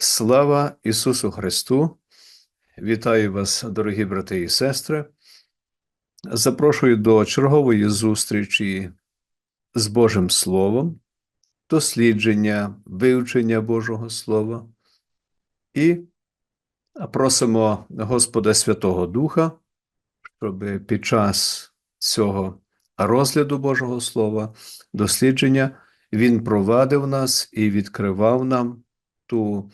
Слава Ісусу Христу! Вітаю вас, дорогі брати і сестри. Запрошую до чергової зустрічі з Божим Словом, дослідження, вивчення Божого Слова і просимо Господа Святого Духа, щоб під час цього розгляду Божого Слова, дослідження, Він провадив нас і відкривав нам ту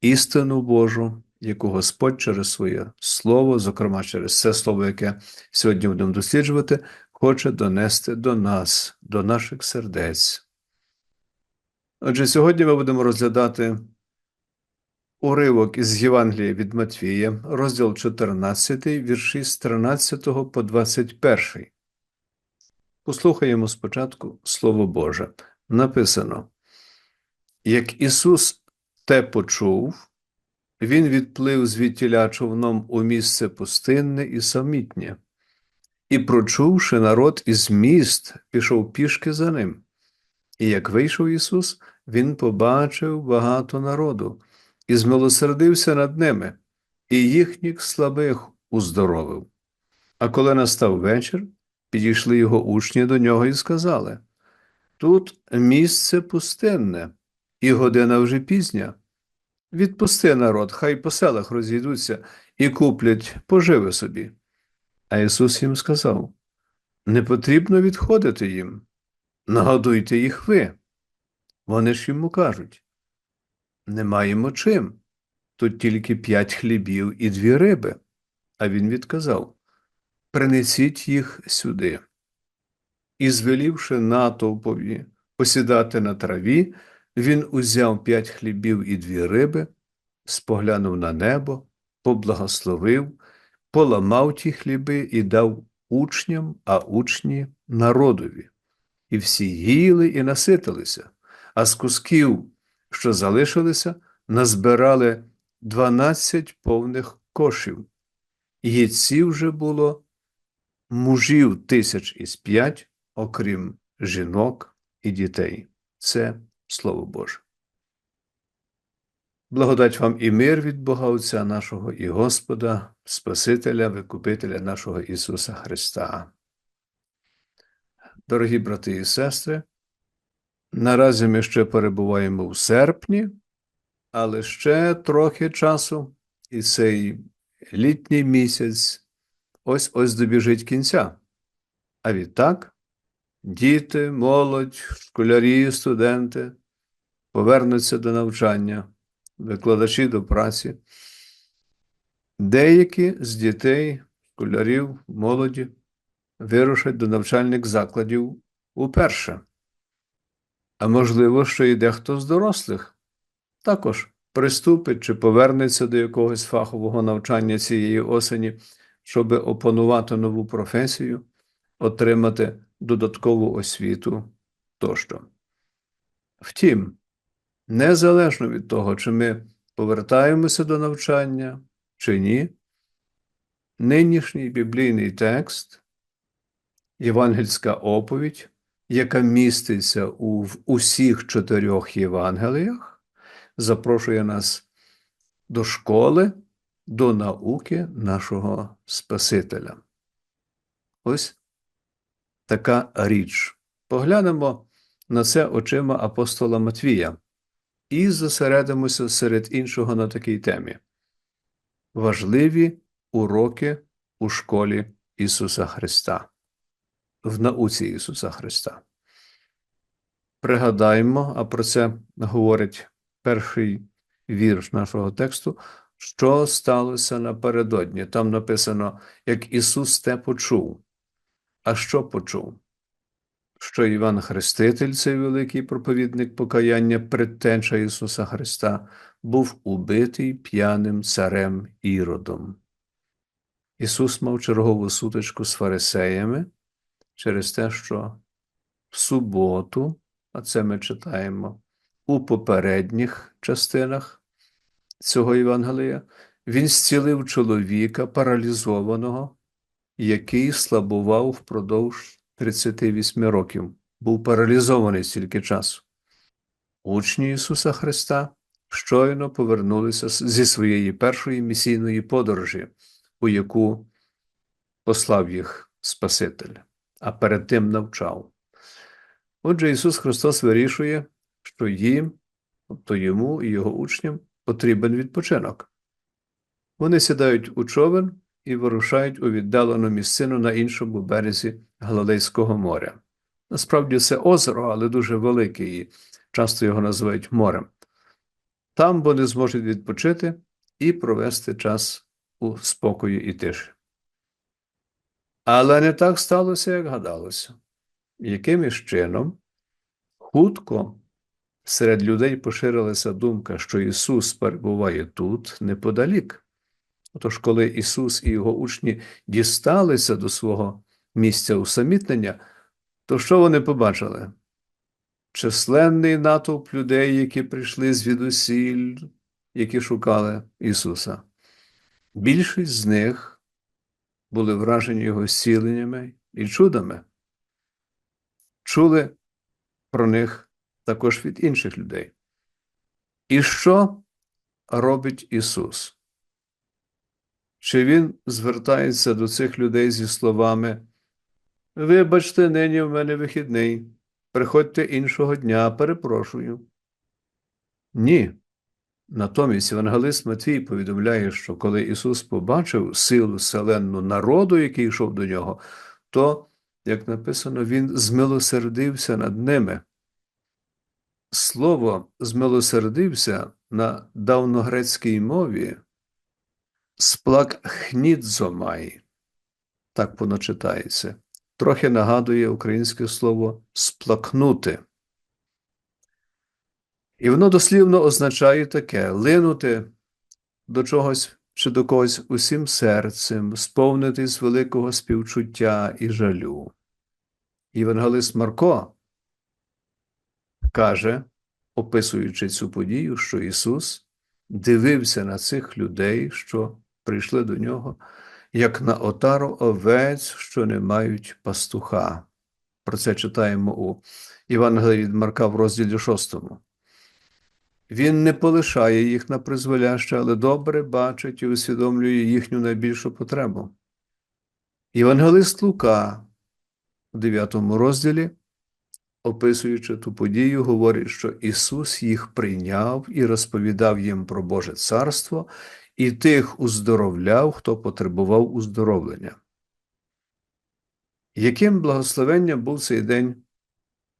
істину Божу, яку Господь через своє Слово, зокрема через це слово, яке сьогодні будемо досліджувати, хоче донести до нас, до наших сердець. Отже, сьогодні ми будемо розглядати уривок із Євангелія від Матвія, розділ 14, вірші з 13 по 21. Послухаємо спочатку Слово Боже. Написано: Як Ісус те почув, він відплив звідтіля човном у місце пустинне і самітнє, і, прочувши народ із міст, пішов пішки за ним. І як вийшов Ісус, Він побачив багато народу і змилосердився над ними, і їхніх слабих уздоровив. А коли настав вечір, підійшли його учні до нього і сказали Тут місце пустинне, і година вже пізня. Відпусти народ, хай по селах розійдуться і куплять поживи собі. А Ісус їм сказав не потрібно відходити їм, нагодуйте їх ви. Вони ж йому кажуть не маємо чим. Тут тільки п'ять хлібів і дві риби. А він відказав Принесіть їх сюди. І, звелівши натовпові посідати на траві, він узяв п'ять хлібів і дві риби, споглянув на небо, поблагословив, поламав ті хліби і дав учням, а учні народові. І всі їли і наситилися, а з кусків, що залишилися, назбирали дванадцять повних кошів. Їдців вже було мужів тисяч із п'ять, окрім жінок і дітей. Це Слово Боже. Благодать вам і мир від Бога Отця нашого і Господа, Спасителя, Викупителя нашого Ісуса Христа. Дорогі брати і сестри, наразі ми ще перебуваємо в серпні, але ще трохи часу, і цей літній місяць ось ось добіжить кінця. А відтак діти, молодь, школярі, студенти повернуться до навчання, викладачі до праці. Деякі з дітей, школярів, молоді вирушать до навчальних закладів уперше. А можливо, що і дехто з дорослих також приступить чи повернеться до якогось фахового навчання цієї осені, щоб опанувати нову професію, отримати додаткову освіту тощо. Втім, незалежно від того, чи ми повертаємося до навчання чи ні, нинішній біблійний текст, євангельська оповідь, яка міститься у в усіх чотирьох Євангеліях, запрошує нас до школи, до науки нашого Спасителя. Ось така річ. Поглянемо на це очима апостола Матвія і зосередимося серед іншого на такій темі. Важливі уроки у школі Ісуса Христа, в науці Ісуса Христа. Пригадаймо, а про це говорить перший вірш нашого тексту, що сталося напередодні. Там написано, як Ісус те почув. А що почув? Що Іван Хреститель, цей великий проповідник покаяння предтеча Ісуса Христа, був убитий п'яним царем Іродом. Ісус мав чергову сутичку з фарисеями через те, що в суботу, а це ми читаємо у попередніх частинах цього Євангелія, Він зцілив чоловіка паралізованого який слабував впродовж 38 років, був паралізований стільки часу. Учні Ісуса Христа щойно повернулися зі своєї першої місійної подорожі, у яку послав їх Спаситель, а перед тим навчав. Отже, Ісус Христос вирішує, що їм, тобто йому і його учням, потрібен відпочинок. Вони сідають у човен і вирушають у віддалену місцину на іншому березі Галилейського моря. Насправді це озеро, але дуже велике, і часто його називають морем. Там вони зможуть відпочити і провести час у спокою і тиші. Але не так сталося, як гадалося. Якимось чином хутко серед людей поширилася думка, що Ісус перебуває тут неподалік. Отож, коли Ісус і його учні дісталися до свого місця усамітнення, то що вони побачили? Численний натовп людей, які прийшли звідусіль, які шукали Ісуса. Більшість з них були вражені Його зціленнями і чудами. Чули про них також від інших людей. І що робить Ісус? Чи Він звертається до цих людей зі словами Вибачте, нині в мене вихідний, приходьте іншого дня, перепрошую. Ні. Натомість Евангелист Матвій повідомляє, що коли Ісус побачив силу селенну народу, який йшов до нього, то, як написано, Він змилосердився над ними. Слово змилосердився на давногрецькій мові сплакхнідзомай, так воно читається, трохи нагадує українське слово сплакнути. І воно дослівно означає таке: линути до чогось чи до когось усім серцем, сповнитись великого співчуття і жалю. Євангелист Марко каже, описуючи цю подію, що Ісус дивився на цих людей, що прийшли до нього, як на отару овець, що не мають пастуха. Про це читаємо у Євангелії від Марка в розділі 6. Він не полишає їх на призволяще, але добре бачить і усвідомлює їхню найбільшу потребу. Євангелист Лука у 9 розділі, описуючи ту подію, говорить, що Ісус їх прийняв і розповідав їм про Боже Царство, і тих уздоровляв, хто потребував уздоровлення. Яким благословенням був цей день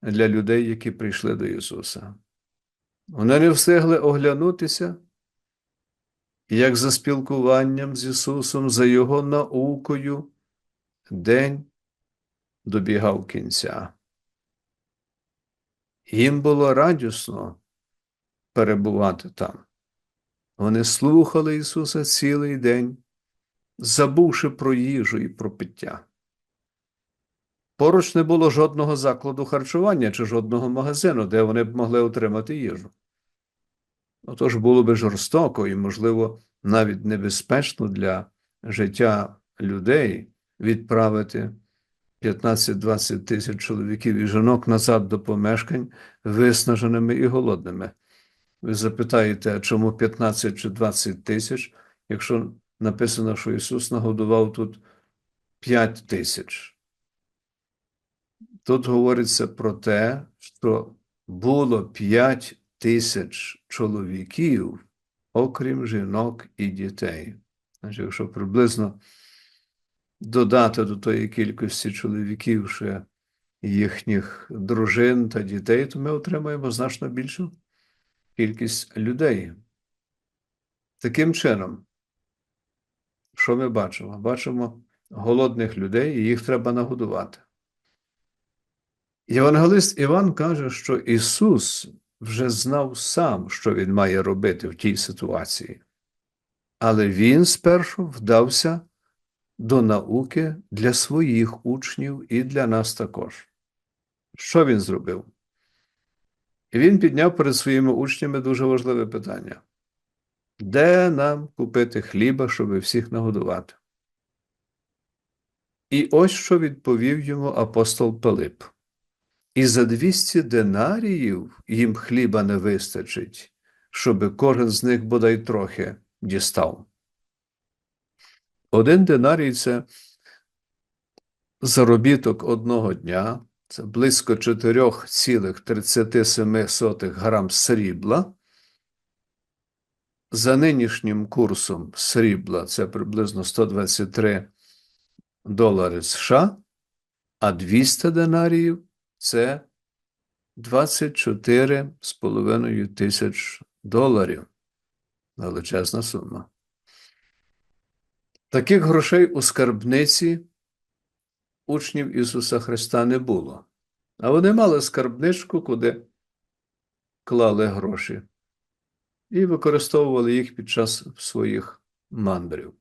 для людей, які прийшли до Ісуса? Вони не встигли оглянутися, як за спілкуванням з Ісусом, за Його наукою, день добігав кінця. Їм було радісно перебувати там. Вони слухали Ісуса цілий день, забувши про їжу і про пиття. Поруч не було жодного закладу харчування чи жодного магазину, де вони б могли отримати їжу. Отож було би жорстоко і, можливо, навіть небезпечно для життя людей відправити 15-20 тисяч чоловіків і жінок назад до помешкань виснаженими і голодними. Ви запитаєте, а чому 15 чи 20 тисяч, якщо написано, що Ісус нагодував тут 5 тисяч? Тут говориться про те, що було 5 тисяч чоловіків, окрім жінок і дітей. Значить, якщо приблизно додати до тої кількості чоловіків ще їхніх дружин та дітей, то ми отримаємо значно більшу кількість людей. Таким чином, що ми бачимо? Бачимо голодних людей, і їх треба нагодувати. Євангелист Іван каже, що Ісус вже знав сам, що Він має робити в тій ситуації, але Він спершу вдався до науки для своїх учнів і для нас також. Що він зробив? І він підняв перед своїми учнями дуже важливе питання: де нам купити хліба, щоб всіх нагодувати? І ось що відповів йому апостол Пилип. І за 200 динаріїв їм хліба не вистачить, щоб кожен з них бодай трохи дістав. Один динарій це заробіток одного дня, це близько 4,37 грам срібла. За нинішнім курсом срібла це приблизно 123 долари США, а 200 динаріїв це 24,5 тисяч доларів. Величезна сума. Таких грошей у скарбниці учнів Ісуса Христа не було. А вони мали скарбничку, куди клали гроші, і використовували їх під час своїх мандрів.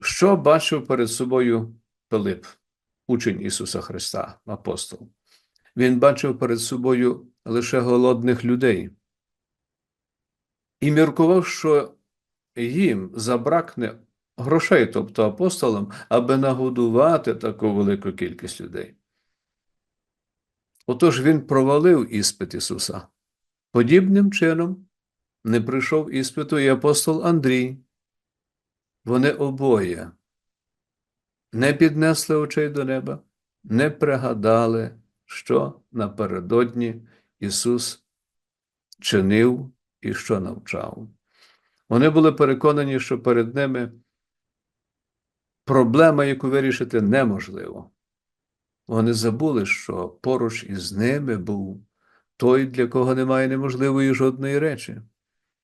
Що бачив перед собою Пилип, учень Ісуса Христа, апостол? Він бачив перед собою лише голодних людей і міркував, що їм забракне грошей, тобто апостолам, аби нагодувати таку велику кількість людей. Отож він провалив іспит Ісуса. Подібним чином не прийшов іспиту і апостол Андрій. Вони обоє не піднесли очей до неба, не пригадали, що напередодні Ісус чинив і що навчав. Вони були переконані, що перед ними проблема, яку вирішити неможливо. Вони забули, що поруч із ними був той, для кого немає неможливої жодної речі.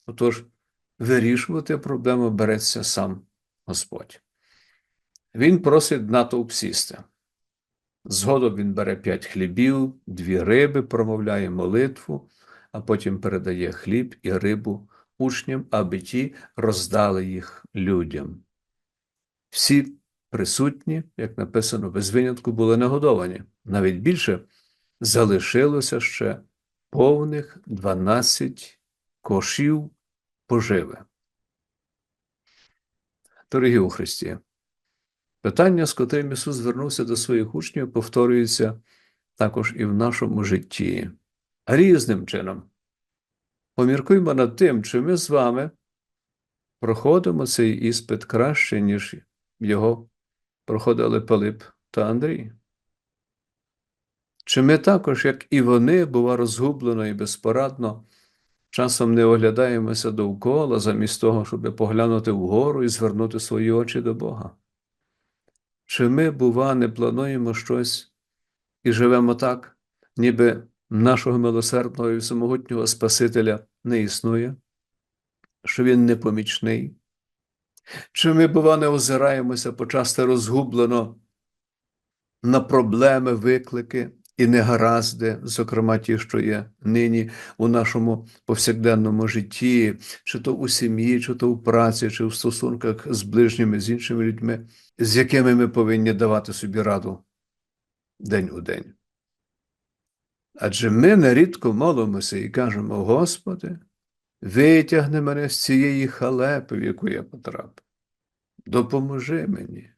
Отож, вирішувати проблему береться сам Господь. Він просить натовп сісти. Згодом він бере п'ять хлібів, дві риби, промовляє молитву, а потім передає хліб і рибу учням, аби ті роздали їх людям. Всі присутні, як написано, без винятку були нагодовані. Навіть більше залишилося ще повних 12 кошів поживи. Дорогі у Христі, питання, з котрим Ісус звернувся до своїх учнів, повторюється також і в нашому житті. Різним чином. Поміркуймо над тим, чи ми з вами проходимо цей іспит краще, ніж його проходили Пилип та Андрій. Чи ми також, як і вони, бува розгублено і безпорадно, часом не оглядаємося довкола, замість того, щоб поглянути вгору і звернути свої очі до Бога? Чи ми, бува, не плануємо щось і живемо так, ніби нашого милосердного і всемогутнього Спасителя не існує, що Він непомічний? Чи ми, бува, не озираємося почасти розгублено на проблеми, виклики і негаразди, зокрема ті, що є нині у нашому повсякденному житті, чи то у сім'ї, чи то у праці, чи в стосунках з ближніми, з іншими людьми, з якими ми повинні давати собі раду день у день? Адже ми нерідко молимося і кажемо, Господи, витягни мене з цієї халепи, в яку я потрапив. Допоможи мені.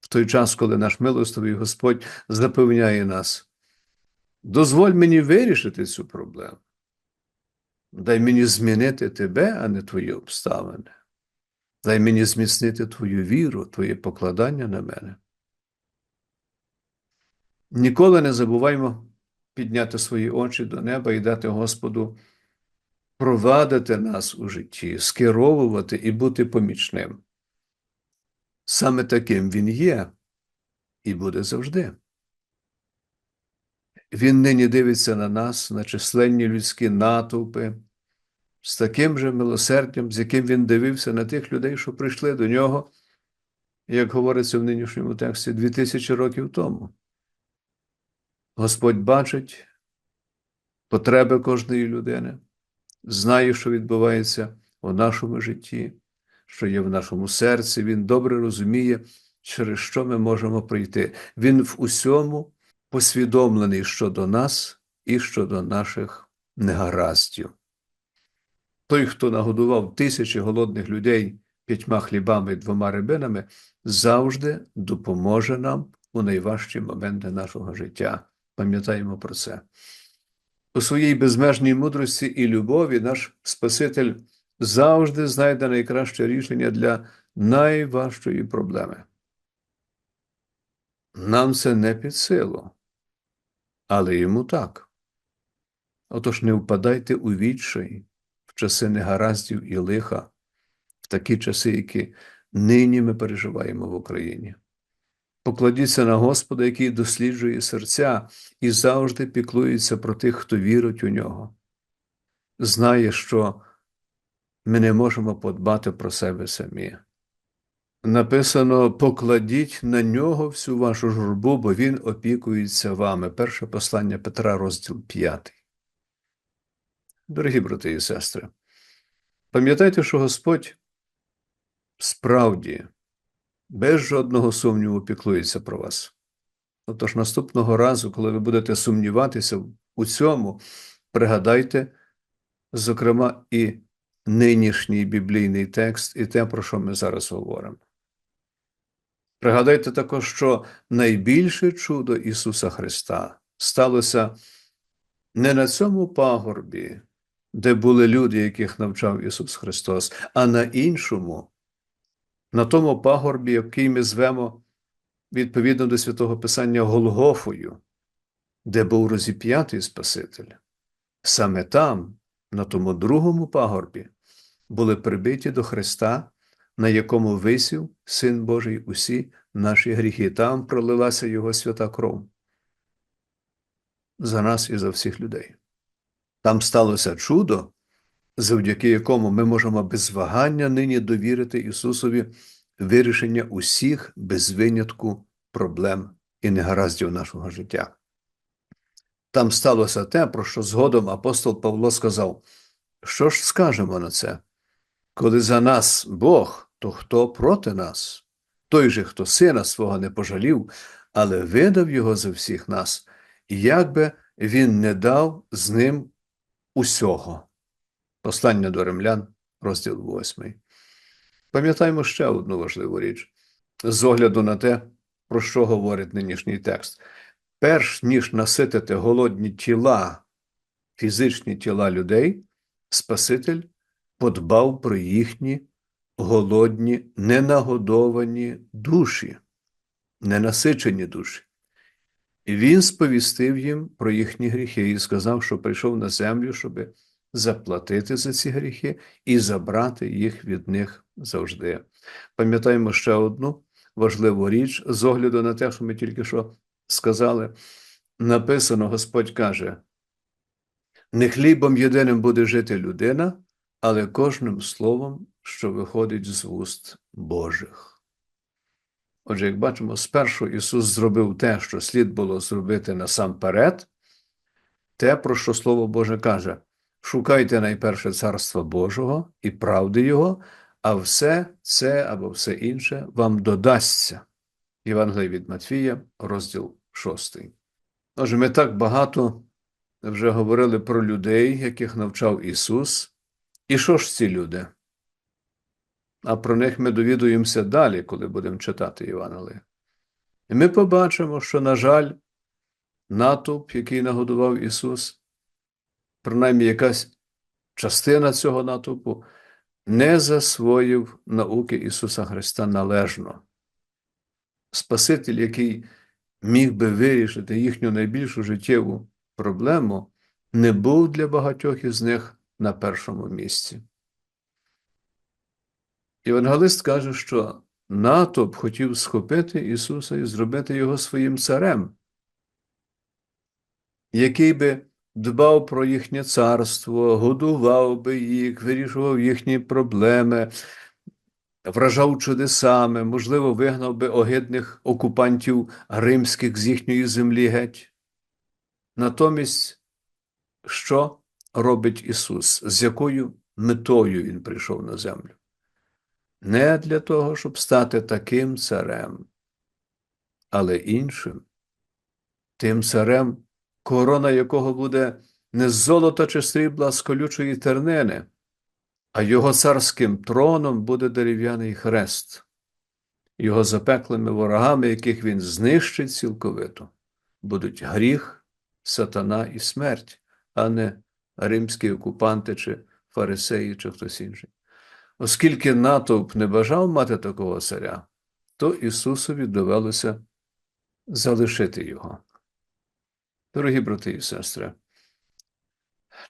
В той час, коли наш милостивий Господь запевняє нас, дозволь мені вирішити цю проблему. Дай мені змінити тебе, а не твої обставини. Дай мені зміцнити твою віру, твоє покладання на мене. Ніколи не забуваймо підняти свої очі до неба і дати Господу провадити нас у житті, скеровувати і бути помічним. Саме таким він є і буде завжди. Він нині дивиться на нас, на численні людські натовпи, з таким же милосердям, з яким він дивився на тих людей, що прийшли до нього, як говориться в нинішньому тексті, дві тисячі років тому. Господь бачить потреби кожної людини, знає, що відбувається у нашому житті, що є в нашому серці. Він добре розуміє, через що ми можемо прийти. Він в усьому посвідомлений щодо нас і щодо наших негараздів. Той, хто нагодував тисячі голодних людей п'ятьма хлібами і двома рибинами, завжди допоможе нам у найважчі моменти нашого життя. Пам'ятаємо про це. У своїй безмежній мудрості і любові наш Спаситель завжди знайде найкраще рішення для найважчої проблеми. Нам це не під силу, але йому так. Отож не впадайте у відчай в часи негараздів і лиха, в такі часи, які нині ми переживаємо в Україні. Покладіться на Господа, який досліджує серця і завжди піклується про тих, хто вірить у нього. Знає, що ми не можемо подбати про себе самі. Написано: покладіть на нього всю вашу журбу, бо він опікується вами. Перше послання Петра, розділ 5. Дорогі брати і сестри, пам'ятайте, що Господь справді без жодного сумніву піклується про вас. Отож, наступного разу, коли ви будете сумніватися у цьому, пригадайте, зокрема, і нинішній біблійний текст, і те, про що ми зараз говоримо. Пригадайте також, що найбільше чудо Ісуса Христа сталося не на цьому пагорбі, де були люди, яких навчав Ісус Христос, а на іншому, на тому пагорбі, який ми звемо відповідно до святого Писання Голгофою, де був розіп'ятий Спаситель. Саме там, на тому другому пагорбі, були прибиті до Христа, на якому висів Син Божий усі наші гріхи. Там пролилася Його свята кров за нас і за всіх людей. Там сталося чудо, завдяки якому ми можемо без вагання нині довірити Ісусові вирішення усіх без винятку проблем і негараздів нашого життя. Там сталося те, про що згодом апостол Павло сказав: що ж скажемо на це? Коли за нас Бог, то хто проти нас? Той же, хто сина свого не пожалів, але видав його за всіх нас, як би він не дав з ним усього. Послання до римлян, розділ 8. Пам'ятаємо ще одну важливу річ з огляду на те, про що говорить нинішній текст. Перш ніж наситити голодні тіла, фізичні тіла людей, Спаситель подбав про їхні голодні, ненагодовані душі, ненасичені душі. І він сповістив їм про їхні гріхи і сказав, що прийшов на землю, щоб заплатити за ці гріхи і забрати їх від них завжди. Пам'ятаємо ще одну важливу річ з огляду на те, що ми тільки що сказали. Написано, Господь каже: не хлібом єдиним буде жити людина, але кожним словом, що виходить з вуст Божих. Отже, як бачимо, спершу Ісус зробив те, що слід було зробити насамперед, те, про що Слово Боже каже: шукайте найперше Царства Божого і правди Його, а все це або все інше вам додасться. Євангелій від Матфія, розділ 6. Отже, ми так багато вже говорили про людей, яких навчав Ісус. І що ж ці люди? а про них ми довідуємося далі, коли будемо читати Євангеліє. І ми побачимо, що, на жаль, натовп, який нагодував Ісус, принаймні якась частина цього натовпу, не засвоїв науки Ісуса Христа належно. Спаситель, який міг би вирішити їхню найбільшу життєву проблему, не був для багатьох із них на першому місці. Євангелист каже, що натовп хотів схопити Ісуса і зробити Його своїм царем, який би дбав про їхнє царство, годував би їх, вирішував їхні проблеми, вражав чудесами, можливо, вигнав би огидних окупантів римських з їхньої землі геть. Натомість, що робить Ісус? З якою метою Він прийшов на землю? не для того, щоб стати таким царем, але іншим, тим царем, корона якого буде не з золота чи срібла з колючої тернини, а його царським троном буде дерев'яний хрест, його запеклими ворогами, яких він знищить цілковито, будуть гріх, сатана і смерть, а не римські окупанти чи фарисеї, чи хтось інший. Оскільки натовп не бажав мати такого царя, то Ісусові довелося залишити його. Дорогі брати і сестри,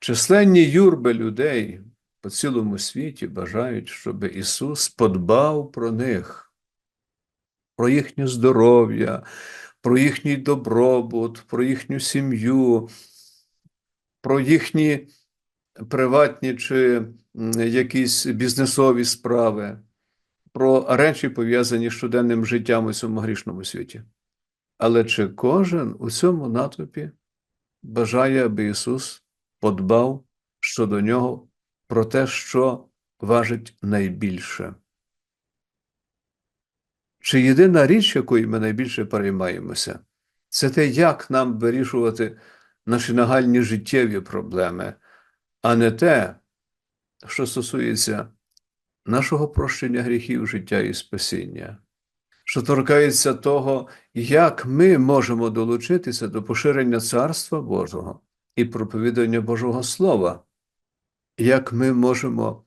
численні юрби людей по цілому світі бажають, щоб Ісус подбав про них, про їхнє здоров'я, про їхній добробут, про їхню сім'ю, про їхні приватні чи якісь бізнесові справи, про речі, пов'язані з щоденним життям у цьому грішному світі. Але чи кожен у цьому натовпі бажає, аби Ісус подбав щодо нього про те, що важить найбільше? Чи єдина річ, якою ми найбільше переймаємося, це те, як нам вирішувати наші нагальні життєві проблеми, а не те, що стосується нашого прощення гріхів, життя і спасіння, що торкається того, як ми можемо долучитися до поширення Царства Божого і проповідання Божого Слова, як ми можемо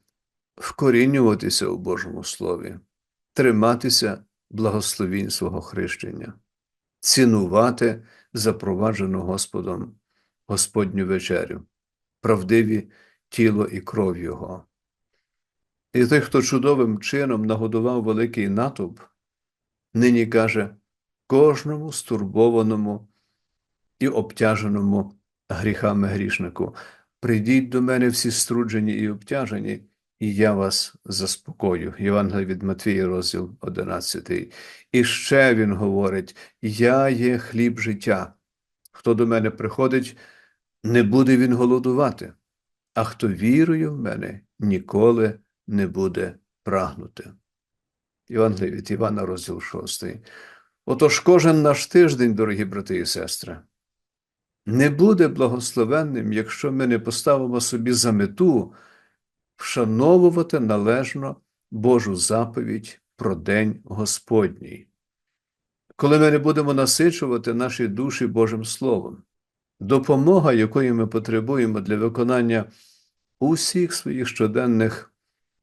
вкорінюватися у Божому Слові, триматися благословінь свого хрещення, цінувати запроваджену Господом Господню вечерю, правдиві тіло і кров Його. І той, хто чудовим чином нагодував великий натовп, нині каже кожному стурбованому і обтяженому гріхами грішнику. Прийдіть до мене всі струджені і обтяжені, і я вас заспокою. Євангелія від Матвія, розділ 11. І ще він говорить: Я є хліб життя. Хто до мене приходить, не буде він голодувати, а хто вірує в мене, ніколи не буде прагнути. Євангелія від Івана, розділ 6. Отож, кожен наш тиждень, дорогі брати і сестри, не буде благословенним, якщо ми не поставимо собі за мету вшановувати належно Божу заповідь про День Господній. Коли ми не будемо насичувати наші душі Божим Словом, допомога, якої ми потребуємо для виконання усіх своїх щоденних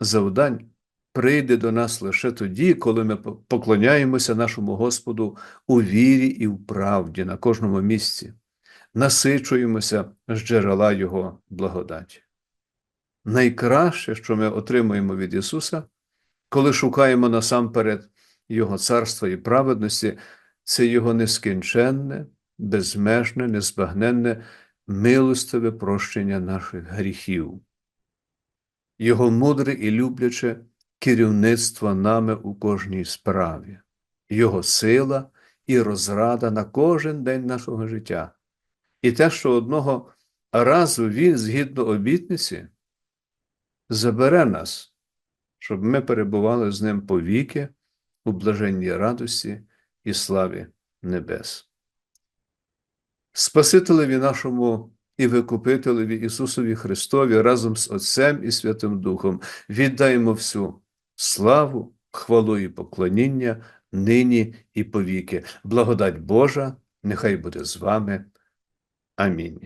завдань, прийде до нас лише тоді, коли ми поклоняємося нашому Господу у вірі і в правді на кожному місці, насичуємося з джерела Його благодаті. Найкраще, що ми отримуємо від Ісуса, коли шукаємо насамперед Його царства і праведності, це Його нескінченне, безмежне, незбагненне, милостиве прощення наших гріхів, Його мудре і любляче керівництво нами у кожній справі, Його сила і розрада на кожен день нашого життя. І те, що одного разу Він, згідно обітниці, забере нас, щоб ми перебували з ним повіки у блаженній радості і славі небес. Спасителеві нашому і Викупителеві Ісусові Христові разом з Отцем і Святим Духом віддаємо всю славу, хвалу і поклоніння нині і повіки. Благодать Божа, нехай буде з вами. Амінь.